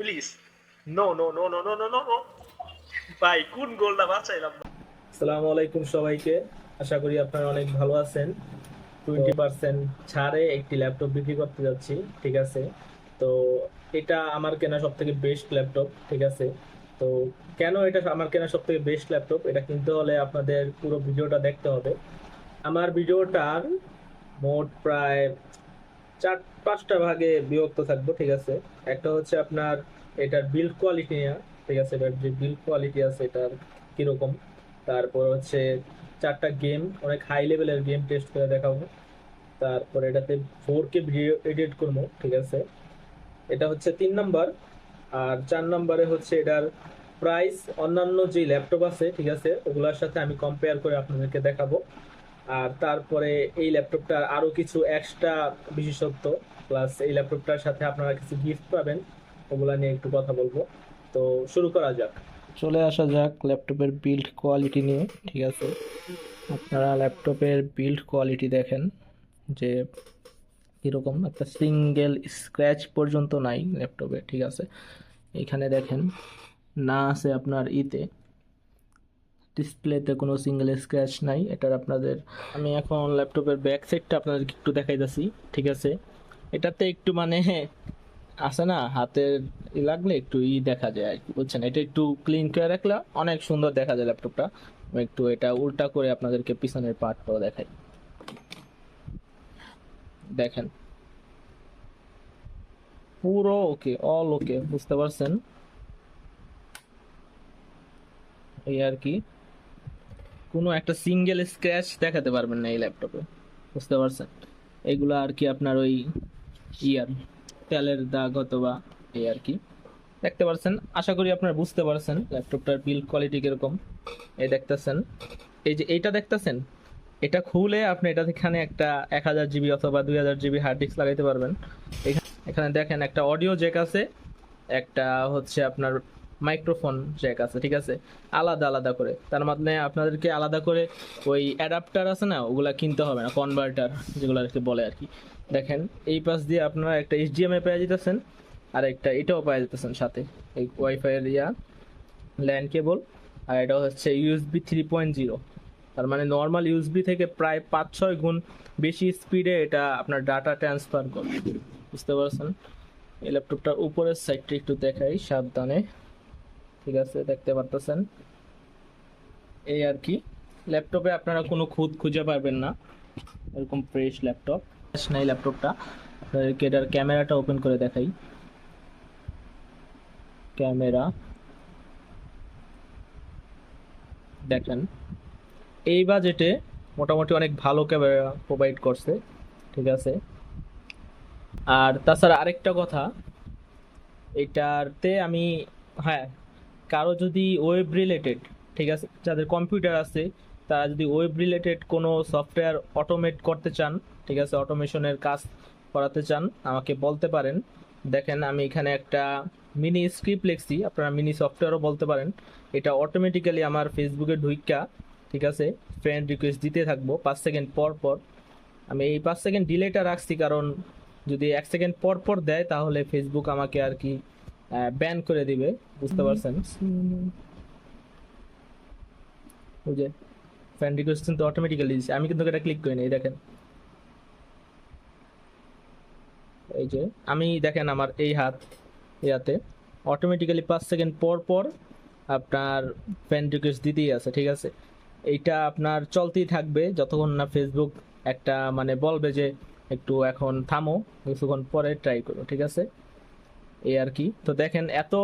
Please no no no no no no no no ভাই কোন গোলটা বাঁচাইলাম? আসসালামু আলাইকুম সবাইকে। আশা করি আপনারা অনেক ভালো আছেন। টোয়েন্টি পার্সেন্ট ছাড়ে একটি ল্যাপটপ বিক্রি করতে যাচ্ছি ঠিক আছে? তো এটা আমার কেনা সব থেকে বেস্ট ল্যাপটপ ঠিক আছে? তো কেন এটা আমার কেনা সব থেকে বেস্ট ল্যাপটপ এটা কিনতে হলে আপনাদের পুরো ভিডিওটা দেখতে হবে। আমার ভিডিওটার মোট প্রায় চার, পাঁচটা ভাগে বিভক্ত থাকব, ঠিক আছে? একটা হচ্ছে আপনার এটার বিল্ড কোয়ালিটি নিয়ে, ঠিক আছে? এটার যে বিল্ড কোয়ালিটি আছে এটার কীরকম? তারপর হচ্ছে চারটা গেম অনেক হাই লেভেলের গেম টেস্ট করে দেখাবো। তারপর এটাতে ফোর কে ভিডিও এডিট করব, ঠিক আছে? এটা হচ্ছে তিন নাম্বার আর চার নাম্বারে হচ্ছে এটার প্রাইস অন্যান্য যে ল্যাপটপ আছে, ঠিক আছে? ওগুলোর সাথে আমি কম্পেয়ার করে আপনাদেরকে দেখাবো। আর তারপরে এই ল্যাপটপটার আরও কিছু এক্সট্রা বিশেষত্ব প্লাস এই ল্যাপটপটার সাথে আপনারা কিছু গিফট পাবেন, ওগুলা নিয়ে একটু কথা বলব। তো শুরু করা যাক। চলে আসা যাক ল্যাপটপের বিল্ড কোয়ালিটি নিয়ে, ঠিক আছে? আপনারা ল্যাপটপের বিল্ড কোয়ালিটি দেখেন, যে কীরকম, একটা সিঙ্গেল স্ক্র্যাচ পর্যন্ত নাই ল্যাপটপে, ঠিক আছে? এখানে দেখেন, না আছে আপনার ইতে। ডিসপ্লেতে কোনো সিঙ্গেল স্ক্র্যাচ নাই, এটার আপনাদের, আমি এখন ল্যাপটপের ব্যাক সাইডটা আপনাদেরকে একটু দেখাই দেখাইতেছি, ঠিক আছে? এটাতে একটু মানে আছে না, হাতের লাগলে একটু ই দেখা যায় আর কি, বুঝছেন? এটা একটু ক্লিন করে রাখলে অনেক সুন্দর দেখা যায় ল্যাপটপটা একটু এটা উল্টা করে আপনাদেরকে পিছনের পার্টটাও দেখাই। দেখেন। পুরো ওকে অল ওকে বুঝতে পারছেন? এই আর কি। কোনো একটা সিঙ্গেল স্ক্র্যাচ দেখাতে পারবেন না এই ল্যাপটপে বুঝতে পারছেন? এগুলো আর কি আপনার ওই ইয়ার, তেলের দাগ অথবা এই আর কি। দেখতে পারছেন? আশা করি আপনারা বুঝতে পারছেন ল্যাপটপটার বিল্ড কোয়ালিটি কীরকম। এই দেখতেছেন? এই যে এইটা দেখতেছেন? এটা খুলে আপনি এটা এখানে একটা এক হাজার জিবি অথবা দুই হাজার জিবি হার্ড ডিস্ক লাগাইতে পারবেন। এখানে দেখেন একটা অডিও জ্যাক আছে, একটা হচ্ছে আপনার মাইক্রোফোন জ্যাক আছে, ঠিক আছে? আলাদা আলাদা করে। তার মানে আপনাদেরকে আলাদা করে ওই অ্যাডাপ্টার আছে না, ওগুলা কিনতে হবে না কনভার্টার যেগুলো আর কি বলে আর কি। দেখেন, এই পাশ দিয়ে আপনারা একটা এইচডিএমআই পেয়ে যেতেছেন, আর একটা এটাও পেয়ে যেতেছেন সাথে। এই ওয়াইফাই ইয়া ল্যান্ড কেবল আর এটা হচ্ছে ইউএসবি থ্রি পয়েন্ট জিরো তার মানে নর্মাল ইউএসবি থেকে প্রায় পাঁচ ছয় গুণ বেশি স্পিডে এটা আপনার ডাটা ট্রান্সফার করে বুঝতে পারছেন? এই ল্যাপটপটার উপরের সাইডটা একটু দেখাই, সাবধানে। ঠিক আছে, দেখতে পারতেছেন। এই আর কি। ল্যাপটপে আপনারা কোনো খুঁত খুঁজে পাবেন না। এরকম ফ্রেশ ল্যাপটপ। ফ্রেশ নাই ল্যাপটপটা। আপনাদেরকে এটার ক্যামেরাটা ওপেন করে দেখাই। ক্যামেরা। দেখেন। এই বাজেটে মোটামুটি অনেক ভালো ক্যামেরা প্রোভাইড করছে। ঠিক আছে। আর তাছাড়া আরেকটা কথা। এটাতে আমি হ্যাঁ কারও যদি ওয়েব রিলেটেড ঠিক আছে, যাদের কম্পিউটার আছে, তারা যদি ওয়েব রিলেটেড কোনো সফটওয়্যার অটোমেট করতে চান, ঠিক আছে অটোমেশনের কাজ করাতে চান, আমাকে বলতে পারেন। দেখেন, আমি এখানে একটা মিনি স্ক্রিপ্ট লিখছি, আপনারা মিনি সফটওয়্যারও বলতে পারেন। এটা অটোমেটিক্যালি আমার ফেসবুকে ঢুইকা ঠিক আছে ফ্রেন্ড রিকোয়েস্ট দিতে থাকব, পাঁচ সেকেন্ড পর পর। আমি এই পাঁচ সেকেন্ড ডিলেটা রাখছি, কারণ যদি এক সেকেন্ড পর পর দেয়, তাহলে ফেসবুক আমাকে আর কি ব্যান করে দিবে বুঝতে পারছেন? ওই যে ফ্রেন্ড রিকোয়েস্ট কিন্তু অটোমেটিক্যালি দিচ্ছে আমি কিন্তু এটা ক্লিক করি নাই দেখেন। এই যে আমি দেখেন আমার এই হাত ইয়াতে অটোমেটিক্যালি পাঁচ সেকেন্ড পর পর আপনার ফ্রেন্ড রিকোয়েস্ট দিতেই আছে ঠিক আছে? এইটা আপনার চলতেই থাকবে যতক্ষণ না ফেসবুক একটা মানে বলবে যে একটু এখন থামো কিছুক্ষণ পরে ট্রাই করো ঠিক আছে? এই আর কি। তো দেখেন এত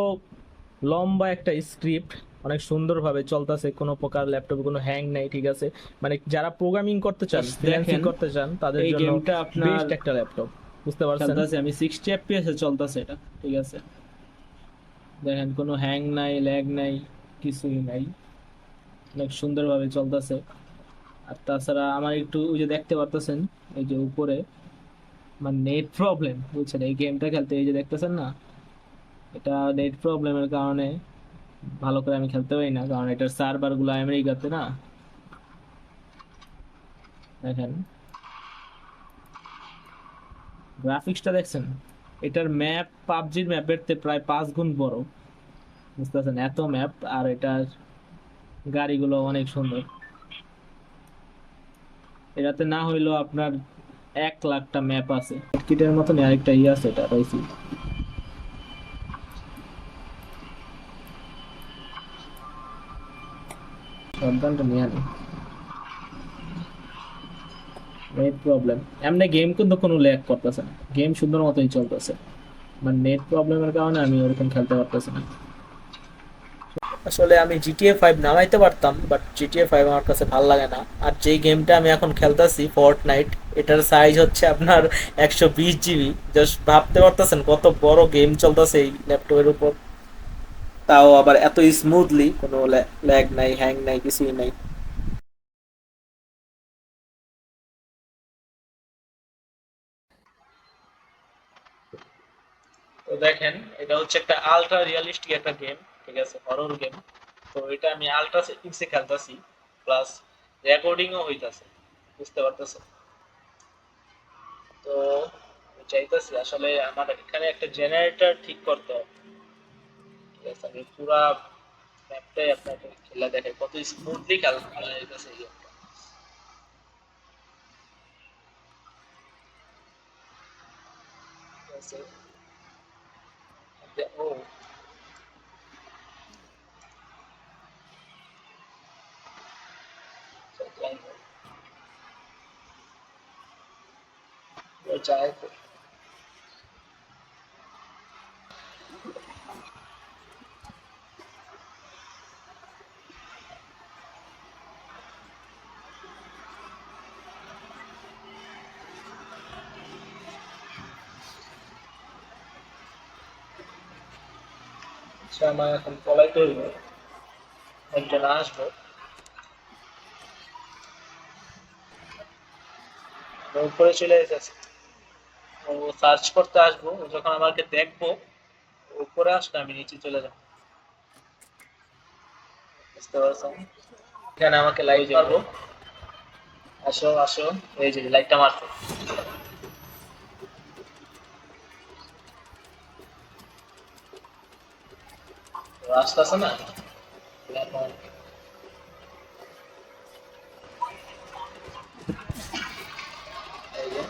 লম্বা একটা স্ক্রিপ্ট অনেক সুন্দরভাবে চলতেছে কোনো প্রকার ল্যাপটপে কোনো হ্যাং নাই ঠিক আছে? মানে যারা প্রোগ্রামিং করতে চান ফ্রিল্যান্সিং করতে চান তাদের এই জন্য গেমটা আপনার বেস্ট একটা ল্যাপটপ বুঝতে পারছেন? আমি সিক্সটি এফপিএস এ চলতেছে এটা ঠিক আছে? দেখেন কোনো হ্যাং নাই ল্যাগ নাই কিছুই নাই। অনেক সুন্দরভাবে চলতেছে। আর তাছাড়া আমার একটু ওই যে দেখতে পারতেছেন এই যে উপরে মানে নেট প্রবলেম বুঝছেন? এই গেমটা খেলতে এই যে দেখতেছেন না? এটা নেট প্রবলেমের কারণে ভালো করে আমি খেলতে পারি না, কারণ এটার সার্ভারগুলো আমেরিকাতে না। দেখেন। গ্রাফিক্সটা দেখছেন? এটার ম্যাপ পাবজির ম্যাপের তে প্রায় পাঁচ গুণ বড়। বুঝতেছেন? এত ম্যাপ আর এটার গাড়িগুলো অনেক সুন্দর। এটাতে না হইলেও আপনার এক লাখটা ম্যাপ আছে। কিটের মতন আরেকটা ইয়ে আছে এটা প্রবলেম এমনি গেম কিন্তু কোনো করতেছে না। গেম সুন্দর মতোই চলতেছে। মানে নেট প্রবলেমের কারণে আমি ওরকম খেলতে পারতেছি না। আসলে আমি জিটিএ ফাইভ নামাইতে পারতাম বাট জিটিএ ফাইভ আমার কাছে ভালো লাগে না। আর যে গেমটা আমি এখন খেলতেছি ফোর্ট নাইট এটার সাইজ হচ্ছে আপনার একশো বিশ জিবি জাস্ট ভাবতে পারতেছেন কত বড় গেম চলতেছে এই ল্যাপটপের উপর। তাও আবার এত স্মুথলি কোনো ল্যাগ নাই হ্যাং নাই, কিছুই নাই। তো দেখেন, এটা হচ্ছে একটা আলট্রা রিয়েলিস্টিক একটা গেম ঠিক আছে? হরর গেম তো এটা আমি আলট্রা সেটিংসে খেলতেছি প্লাস রেকর্ডিংও হইতাছে, বুঝতে পারতেছেন? তো চাইতেছি আসলে আমার এখানে একটা জেনারেটর ঠিক করতে হবে। আছে আমি পুরা ম্যাপটাই আপনাকে খেলা দেখে। কত স্মুথলি খেলা যাইতেছে এই গেমটা আচ্ছা আমার এখন পলাইতে হইব একজন আসব। উপরে চলে এসেছি। ও সার্চ করতে আসব, যখন আমাকে দেখব, উপরে আসলে আমি নিচে চলে যাব। বুঝতে পারছেন? এখানে আমাকে লাইট মারবো আসো আসো, এই যে লাইটটা মারছে। রাস্তা আছে না এখন এই যে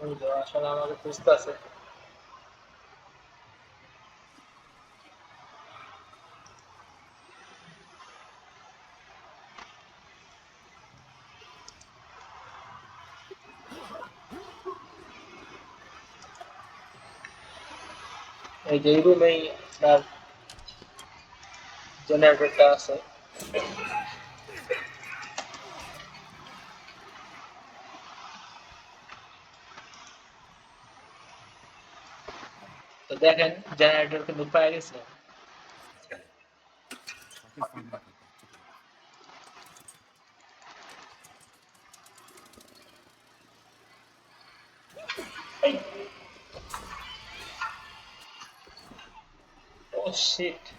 ওই যে আসলে আমাকে খুঁজতে আছে এই যে রুমেই আপনার জেনারেটরটা আছে তো দেখেন জেনারেটর কিন্তু পাই shit.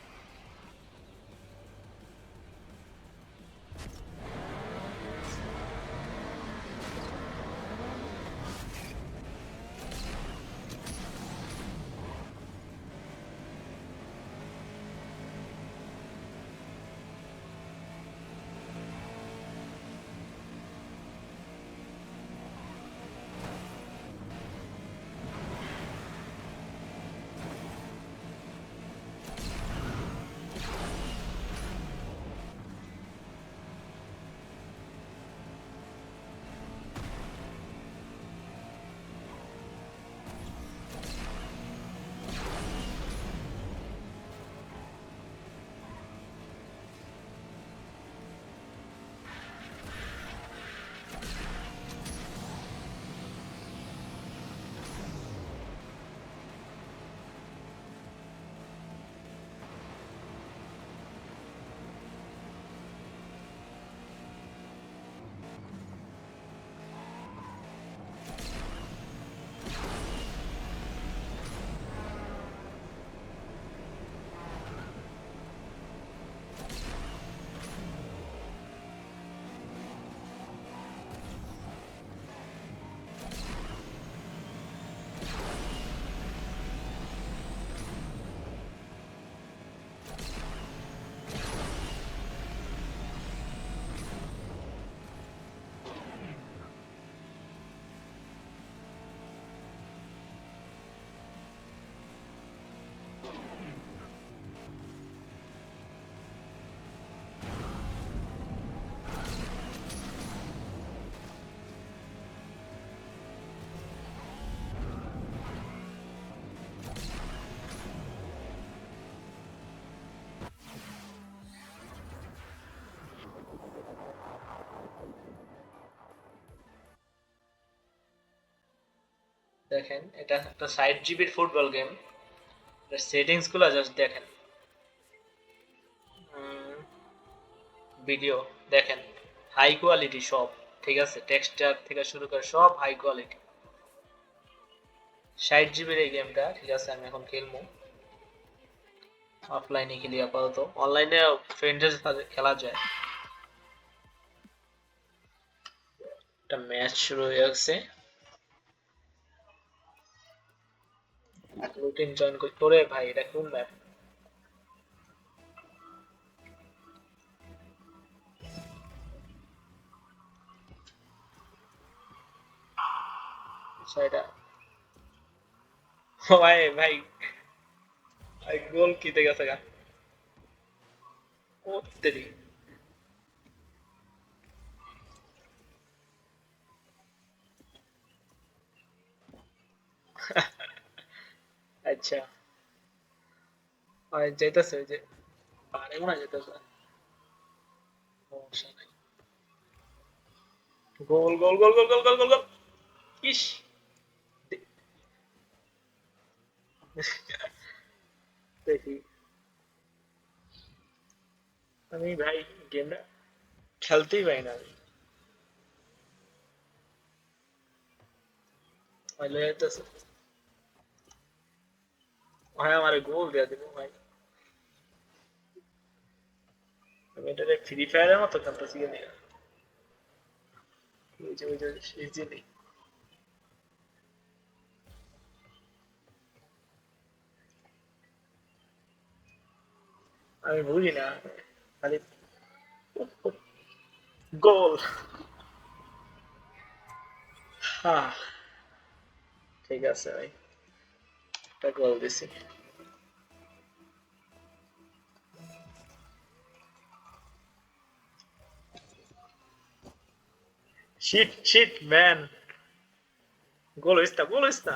দেখেন, এটা একটা ষাট জিবির ফুটবল গেম সেটিংসগুলো জাস্ট দেখেন। ভিডিও দেখেন। হাই কোয়ালিটি সব, ঠিক আছে? টেক্সচার থেকে শুরু করে সব হাই কোয়ালিটি ষাট জিবির এই গেমটা ঠিক আছে, আমি এখন খেলব। অফলাইনে খেলি আপাতত। অনলাইনে ফ্রেন্ডের সাথে খেলা যায়। একটা ম্যাচ শুরু হয়ে গেছে। রুটিন জয়েন করি তোরে ভাই, এটা কোন ম্যাপ আচ্ছা এটা ভাই ভাই। ভাই, গোল কিতে গেছে গা। ও তেরি আচ্ছা। ভাই যাইতেছে যে। পারে মনে যাইতেছে। নাই। গোল গোল গোল গোল গোল গোল গোল গোল। ইস। দেখি। আমি ভাই গেমটা খেলতেই পাই না। আমি ভালো যাইতেছে। ভাই আমার গোল দেয়া দিব ভাই আমি এটা ফ্রি ফায়ারের মতো খেলতেছি কেন আমি বুঝি না খালি গোল হ্যাঁ ঠিক আছে ভাই একটা কল দিছি Shit, shit, man. Gol esta, gol esta.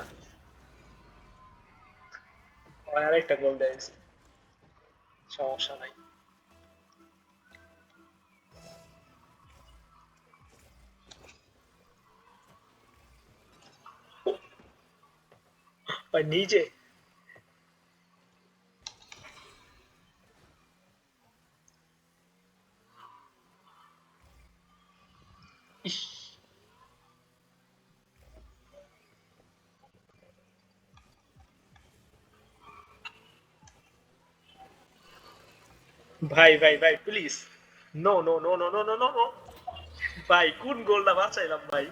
আরেকটা গোল দিয়েছে সমস্যা নাই और नीचे ভাই ভাই ভাই please no no no no no no no ভাই কোন গোলটা বাঁচাইলাম ভাই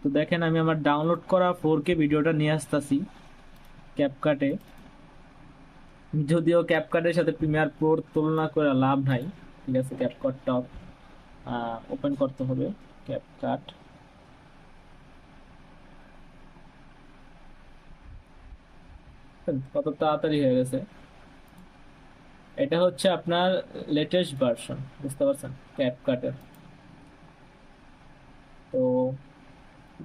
তো দেখেন, আমি আমার ডাউনলোড করা ফোর কে ভিডিওটা নিয়ে আসতেছি ক্যাপকাটে যদিও ক্যাপকাটের সাথে প্রিমিয়ার প্রোর তুলনা করে লাভ নাই, ঠিক আছে ক্যাপকাটটা ওপেন করতে হবে ক্যাপকাট কত তাড়াতাড়ি হয়ে গেছে। এটা হচ্ছে আপনার লেটেস্ট ভার্সন বুঝতে পারছেন ক্যাপকাটের তো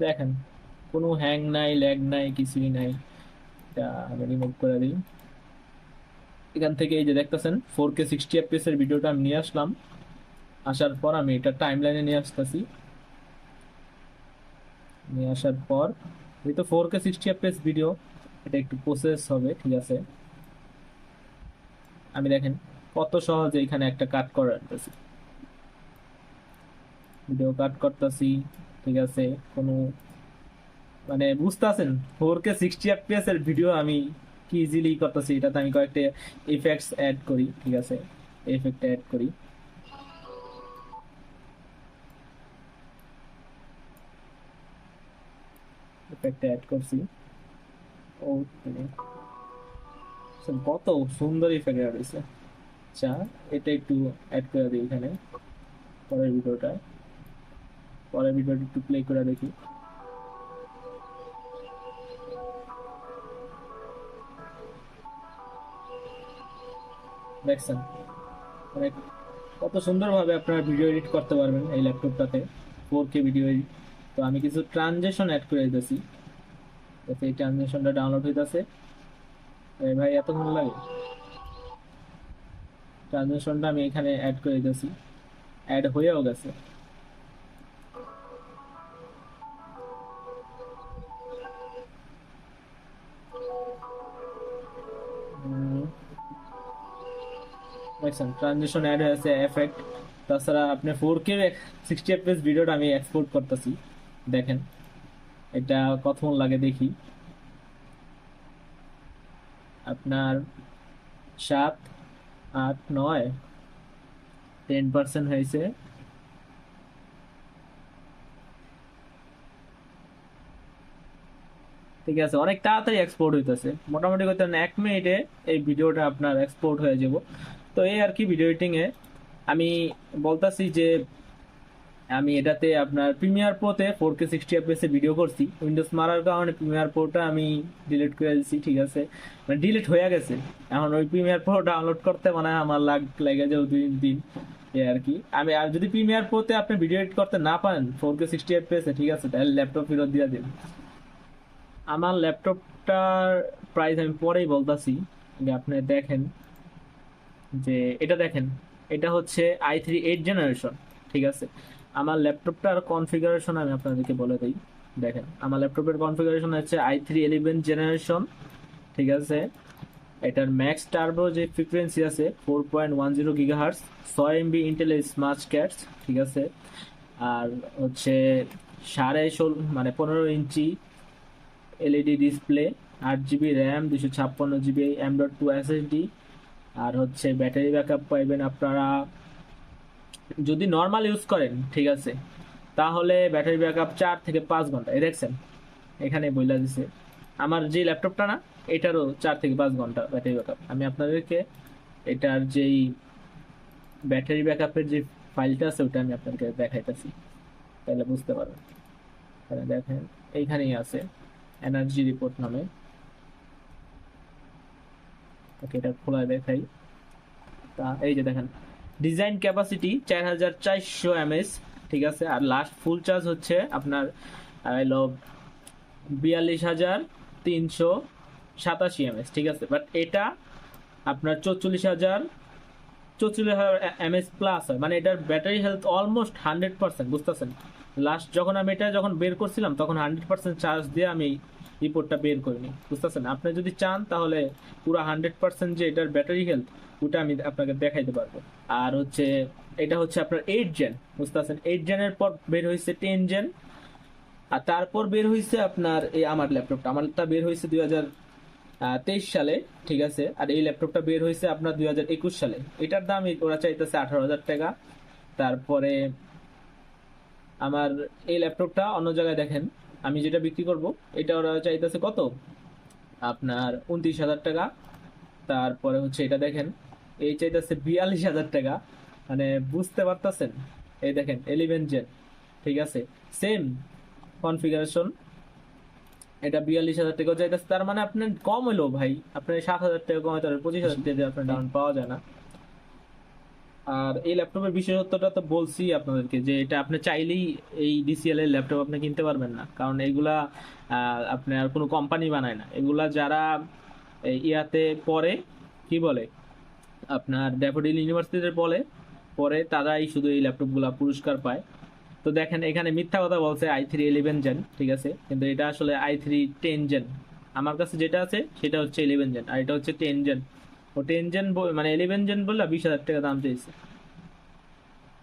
দেখেন, কোনো হ্যাং নাই ল্যাগ নাই, কিছুই নাই। এটা আমি রিমুভ করে দিই। এখান থেকে এই যে দেখতেছেন ফোর কে সিক্সটি এর ভিডিওটা আমি নিয়ে আসলাম। আসার পর আমি এটা টাইম লাইনে নিয়ে আসতেছি। নিয়ে আসার পর, এই তো four K sixty FPS video এটা একটু প্রসেস হবে, ঠিক আছে? আমি দেখেন, কত সহজে এখানে একটা কাট করে আনতেছি ভিডিও কাট করতেছি, ঠিক আছে? কোনো মানে বুঝতেছেন? ফোর কে সিক্সটি এফপিএস এর ভিডিও আমি কি ইজিলি করতেছি, এটাতে আমি কয়েকটা ইফেক্টস অ্যাড করি, ঠিক আছে? এফেক্ট অ্যাড করি। এফেক্ট অ্যাড করছি। ও মানে কত সুন্দর ইফেক্ট অ্যাড হয়েছে। আচ্ছা এটা একটু অ্যাড করে দিই এখানে, পরের ভিডিওটা পরের ভিডিওটা একটু প্লে করে দেখি। দেখছেন? মানে কত সুন্দরভাবে আপনারা ভিডিও এডিট করতে পারবেন এই ল্যাপটপটাতে ফোর কে ভিডিও এডিট তো আমি কিছু ট্রানজেকশন অ্যাড করে দিতেছি। যাতে এই ট্রানজেকশনটা ডাউনলোড হইতেছে। ভাই এতক্ষণ লাগে। ট্রানজেকশনটা আমি এখানে অ্যাড করে দিতেছি। অ্যাড হয়েও গেছে। দেখছেন। ট্রানজিশন অ্যাড হয়েছে এফেক্ট তাছাড়া আপনি ফোর কে সিক্সটি এফপিএস ভিডিওটা আমি এক্সপোর্ট করতেছি। দেখেন, এটা কতক্ষণ লাগে দেখি। আপনার সাত, আট, নয় টেন পার্সেন্ট হয়েছে। ঠিক আছে, অনেক তাড়াতাড়ি এক্সপোর্ট হইতেছে। মোটামুটি করতে এক মিনিটে এই ভিডিওটা আপনার এক্সপোর্ট হয়ে যাব। তো এই আর কি ভিডিও এডিটিং এ আমি বলতাছি যে আমি এটাতে আপনার প্রিমিয়ার প্রোতে ফোর কে সিক্সটি এ ভিডিও করছি। উইন্ডোজ মারার কারণে প্রিমিয়ার প্রোটা আমি ডিলিট করে দিচ্ছি ঠিক আছে? মানে ডিলিট হয়ে গেছে। এখন ওই প্রিমিয়ার প্রো ডাউনলোড করতে মানে আমার লাগ, লেগে যাও দুই দিন এই আর কি। আমি, আর যদি প্রিমিয়ার প্রোতে আপনি ভিডিও এডিট করতে না পারেন ফোর কে সিক্সটি এ, ঠিক আছে? তাহলে ল্যাপটপ ফেরত দিয়ে দিন আমার ল্যাপটপটার প্রাইস আমি পরেই বলতাছি যে আপনি দেখেন। যে এটা দেখেন, এটা হচ্ছে আই থ্রি এইট জেনারেশন ঠিক আছে? আমার ল্যাপটপটার কনফিগারেশন আমি আপনাদেরকে বলে দিই। দেখেন, আমার ল্যাপটপের কনফিগারেশন হচ্ছে আই থ্রি ইলেভেন জেনারেশন ঠিক আছে? এটার ম্যাক্স টার্বো যে ফ্রিকোয়েন্সি আছে four point one zero gigahertz ছয় এমবি ইন্টেল স্মার্ট ক্যাটস ঠিক আছে? আর হচ্ছে সাড়ে ষোল মানে পনেরো ইঞ্চি এলইডি ডিসপ্লে আট জিবি র্যাম দুশো ছাপ্পান্ন GB M dot two SSD আর হচ্ছে ব্যাটারি ব্যাকআপ পাইবেন আপনারা যদি নর্মাল ইউজ করেন, ঠিক আছে, তাহলে ব্যাটারি ব্যাকআপ চার থেকে পাঁচ ঘণ্টা। এই দেখছেন, এখানে বইলা দিছে। আমার যে ল্যাপটপটা না, এটারও চার থেকে পাঁচ ঘণ্টা ব্যাটারি ব্যাকআপ। আমি আপনাদেরকে এটার যেই ব্যাটারি ব্যাকআপের যে ফাইলটা আছে, ওটা আমি আপনাদেরকে দেখাইতেছি, তাহলে বুঝতে পারবেন। এখানে দেখেন, এইখানেই আছে এনার্জি রিপোর্ট নামে। ওকে, এটা খোলা দেখাই। তা, এই যে দেখেন। ডিজাইন ক্যাপাসিটি চার হাজার চারশো এমএস ঠিক আছে? আর লাস্ট ফুল চার্জ হচ্ছে আপনার হলো বিয়াল্লিশ হাজার তিনশো সাতাশি এমএস ঠিক আছে? বাট এটা আপনার চৌচল্লিশ হাজার চৌচল্লিশ হাজার এমএস প্লাস হয়। মানে এটার battery health almost hundred percent বুঝতেছেন? লাস্ট যখন আমি এটা যখন বের করছিলাম, তখন হান্ড্রেড পার্সেন্ট চার্জ দিয়ে আমি রিপোর্টটা বের করিনি বুঝতেছেন? আপনি যদি চান, তাহলে পুরো হান্ড্রেড পার্সেন্ট যে এটার ব্যাটারি হেলথ ওটা আমি আপনাকে দেখাইতে পারব। আর হচ্ছে, এটা হচ্ছে আপনার এইট জেন বুঝতেছেন? এইট জেনের পর বের হয়েছে টেন জেন আর তারপর বের হয়েছে আপনার এই আমার ল্যাপটপটা আমারটা বের হয়েছে দুই হাজার তেইশ সালে, ঠিক আছে? আর এই ল্যাপটপটা বের হয়েছে আপনার দুই হাজার একুশ সালে। এটার দাম ওরা চাইতেছে আঠারো হাজার টাকা। তারপরে আমার এই ল্যাপটপটা অন্য জায়গায় দেখেন। আমি যেটা বিক্রি করব, এটা ওরা চাইতেছে কত? আপনার উনত্রিশ হাজার টাকা। তারপরে হচ্ছে এটা দেখেন, এই চাইতেছে বিয়াল্লিশ হাজার টাকা। মানে বুঝতে পারতেছেন? এই দেখেন এলিভেন জেন ঠিক আছে? সেম কনফিগারেশন এটা বিয়াল্লিশ হাজার টাকা চাইতেছে। তার মানে আপনার কম হলো ভাই। আপনার সাত হাজার টাকা কম হতে পঁচিশ হাজার টাকা আপনার ডাউন পাওয়া যায় না। আর এই ল্যাপটপের বিশেষত্বটা তো বলছি আপনাদেরকে যে এটা আপনি চাইলেই এই ডিসিএল এর ল্যাপটপ আপনি কিনতে পারবেন না। কারণ এগুলা আপনার কোনো কোম্পানি বানায় না। এগুলা যারা ইয়াতে পড়ে, কি বলে? আপনার ড্যাফোডিল ইউনিভার্সিটিতে বলে পরে তারাই শুধু এই ল্যাপটপগুলো পুরস্কার পায়। তো দেখেন, এখানে মিথ্যা কথা বলছে আই থ্রি ইলেভেন জেন ঠিক আছে? কিন্তু এটা আসলে আই থ্রি টেন জেন আমার কাছে যেটা আছে, সেটা হচ্ছে ইলেভেন জেন আর এটা হচ্ছে টেন জেন ও টেন জেন মানে ইলেভেন জেন বললে বিশ হাজার টাকা দাম চেয়েছে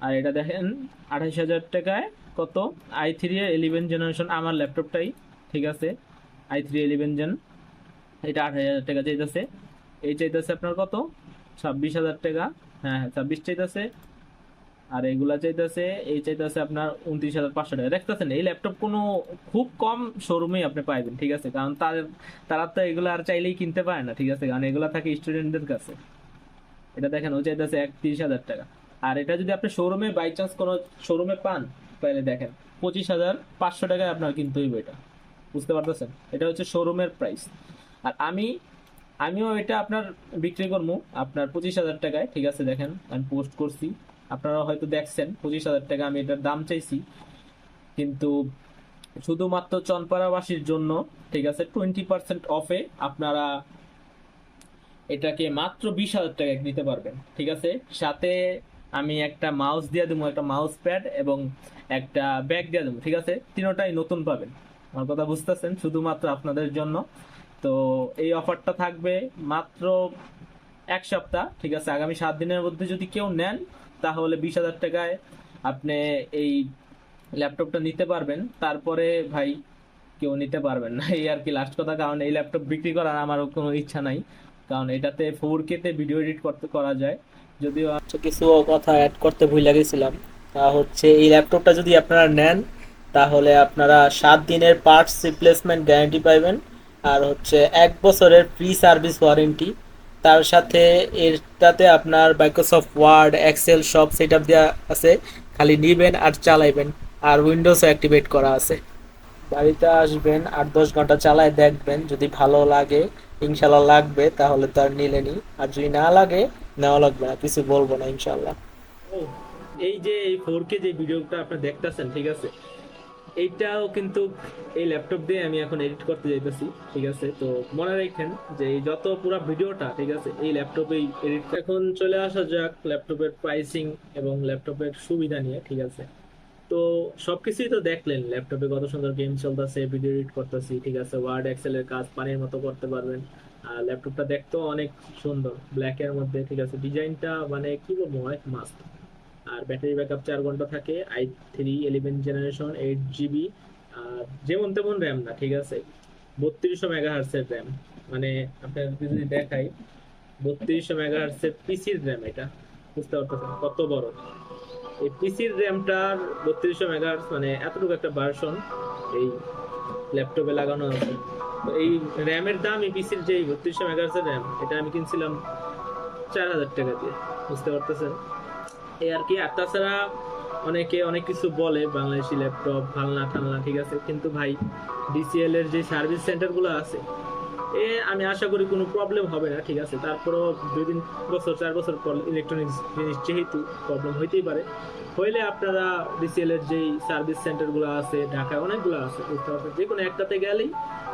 আর এটা দেখেন আঠাশ হাজার টাকায় কত? আই থ্রি ইলেভেন জেনারেশন আমার ল্যাপটপটাই ঠিক আছে? আই থ্রি ইলেভেন জেন এটা আঠাশ হাজার টাকা চাইতেছে। এই চাইতেছে আপনার কত? ছাব্বিশ হাজার টাকা। হ্যাঁ হ্যাঁ ছাব্বিশ চাইতেছে। আর এগুলা চাইতেছে, এই চাইতেছে আপনার উনত্রিশ হাজার পাঁচশো টাকা। দেখতেছেন, এই ল্যাপটপ কোনো খুব কম শোরুমেই আপনি পাইবেন, ঠিক আছে? কারণ তার, তারা তো এগুলো আর চাইলেই কিনতে পারে না, ঠিক আছে? কারণ এগুলা থাকে স্টুডেন্টদের কাছে। এটা দেখেন, ও চাইতেছে একত্রিশ হাজার টাকা। আর এটা যদি আপনি শোরুমে বাই চান্স কোনো শোরুমে পান, তাহলে দেখেন, পঁচিশ হাজার পাঁচশো টাকায় আপনার কিনতে এটা। বুঝতে পারতেছেন? এটা হচ্ছে শোরুমের প্রাইস আর আমি, আমিও এটা আপনার বিক্রি করব আপনার পঁচিশ হাজার টাকায়, ঠিক আছে? দেখেন, আমি পোস্ট করছি। আপনারা হয়তো দেখছেন, পঁচিশ হাজার টাকা আমি এটার দাম চাইছি। কিন্তু শুধুমাত্র চনপাড়াবাসীর জন্য, ঠিক আছে টোয়েন্টি পার্সেন্ট অফে আপনারা এটাকে মাত্র বিশ হাজার টাকা নিতে পারবেন, ঠিক আছে? সাথে আমি একটা মাউস দিয়ে দেবো, একটা মাউস প্যাড এবং একটা ব্যাগ দিয়ে দেবো, ঠিক আছে? তিনোটাই নতুন পাবেন। আমার কথা বুঝতেছেন, শুধুমাত্র আপনাদের জন্য। তো এই অফারটা থাকবে মাত্র এক সপ্তাহ, ঠিক আছে? আগামী সাত দিনের মধ্যে যদি কেউ নেন তাহলে বিশ হাজার টাকায় আপনি এই ল্যাপটপটা নিতে পারবেন। তারপরে ভাই কেউ নিতে পারবেন না। এই আর কি লাস্ট কথা কারণ এই ল্যাপটপ বিক্রি করার আমারও কোনো ইচ্ছা নাই। কারণ এটাতে ফোর কেতে ভিডিও এডিট করতে করা যায়। যদিও আচ্ছা, কিছু কথা অ্যাড করতে ভুল গেছিলাম। তা হচ্ছে এই ল্যাপটপটা যদি আপনারা নেন তাহলে আপনারা সাত দিনের পার্টস রিপ্লেসমেন্ট গ্যারান্টি পাবেন আর হচ্ছে এক বছরের ফ্রি সার্ভিস ওয়ারেন্টি তার সাথে এটাতে আপনার মাইক্রোসফট ওয়ার্ড এক্সেল সব সেট আপ দেওয়া আছে। খালি নিবেন আর চালাইবেন। আর উইন্ডোজও অ্যাক্টিভেট করা আছে। বাড়িতে আসবেন, আট দশ ঘণ্টা চালায় দেখবেন। যদি ভালো লাগে, ইনশাল্লাহ লাগবে, তাহলে তো আর নিলেনি আর যদি না লাগে, নেওয়া লাগবে না। কিছু বলব না, ইনশাল্লাহ। এই যে এই ফোর কে যে ভিডিওটা আপনি দেখতেছেন, ঠিক আছে? এইটাও কিন্তু এই ল্যাপটপ দিয়ে আমি এখন এডিট করতে যাইতেছি, ঠিক আছে? তো মনে রাখেন যে যত পুরো ভিডিওটা, ঠিক আছে, এই ল্যাপটপেই এডিট এখন চলে আসা যাক ল্যাপটপের প্রাইসিং এবং ল্যাপটপের সুবিধা নিয়ে, ঠিক আছে? তো সবকিছুই তো দেখলেন ল্যাপটপে কত সুন্দর গেম চলতেছে ভিডিও এডিট করতেছি, ঠিক আছে? ওয়ার্ড এক্সেল এর কাজ পানির মতো করতে পারবেন। আর ল্যাপটপটা দেখতেও অনেক সুন্দর ব্ল্যাক এর মধ্যে, ঠিক আছে? ডিজাইনটা মানে কি বলব, অনেক মাস্ট আর ব্যাটারি ব্যাকআপ চার ঘণ্টা থাকে I three eleven generation eight GB আর যেমন তেমন র্যাম না, ঠিক আছে? বত্রিশশো মেগা হার্সের র্যাম মানে আপনাদের যদি দেখাই, বত্রিশশো মেগা হার্সের পিসির র্যাম এটা, বুঝতে পারতেছেন কত বড়? এই পিসির র্যামটার বত্রিশশো মেগা মানে এতটুকু একটা ভার্সন এই ল্যাপটপে লাগানো আছে। তো এই র্যামের দাম এই পিসির যে বত্রিশশো মেগা হার্সের র্যাম এটা আমি কিনছিলাম চার হাজার টাকা দিয়ে, বুঝতে পারতেছেন? এই আর কি, আর তাছাড়া অনেকে অনেক কিছু বলে, বাংলাদেশি ল্যাপটপ ভালনা ঠালনা, ঠিক আছে? কিন্তু ভাই ডিসিএল এর যে সার্ভিস সেন্টারগুলো আছে, এ আমি আশা করি কোনো প্রবলেম হবে না, ঠিক আছে? তারপরও দুই তিন বছর, চার বছর পর ইলেকট্রনিক্স জিনিস যেহেতু প্রবলেম হইতেই পারে, হইলে আপনারা ডিসিএল এর যেই সার্ভিস সেন্টারগুলো আছে, ঢাকায় অনেকগুলো আছে, বুঝতে পারছেন? যে কোনো একটাতে গেলেই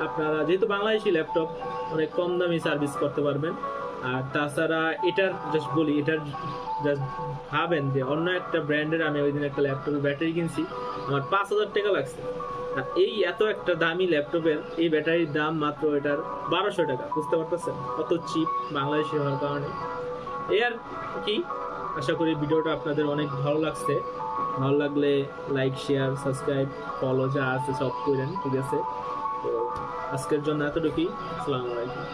আপনারা, যেহেতু বাংলাদেশি ল্যাপটপ অনেক কম দামি সার্ভিস করতে পারবেন। আর তাছাড়া এটার জাস্ট বলি, এটার জাস্ট ভাবেন যে অন্য একটা ব্র্যান্ডের আমি ওই দিন একটা ল্যাপটপের ব্যাটারি কিনছি, আমার পাঁচ হাজার টাকা লাগছে। আর এই এত একটা দামি ল্যাপটপের এই ব্যাটারির দাম মাত্র এটার বারোশো টাকা, বুঝতে পারতেছেন? কত চিপ বাংলাদেশি হওয়ার কারণে। এ আর কি, আশা করি ভিডিওটা আপনাদের অনেক ভালো লাগছে। ভালো লাগলে লাইক শেয়ার সাবস্ক্রাইব ফলো যা আছে সব করেন, ঠিক আছে? তো আজকের জন্য এতটুকুই। আসসালামু আলাইকুম।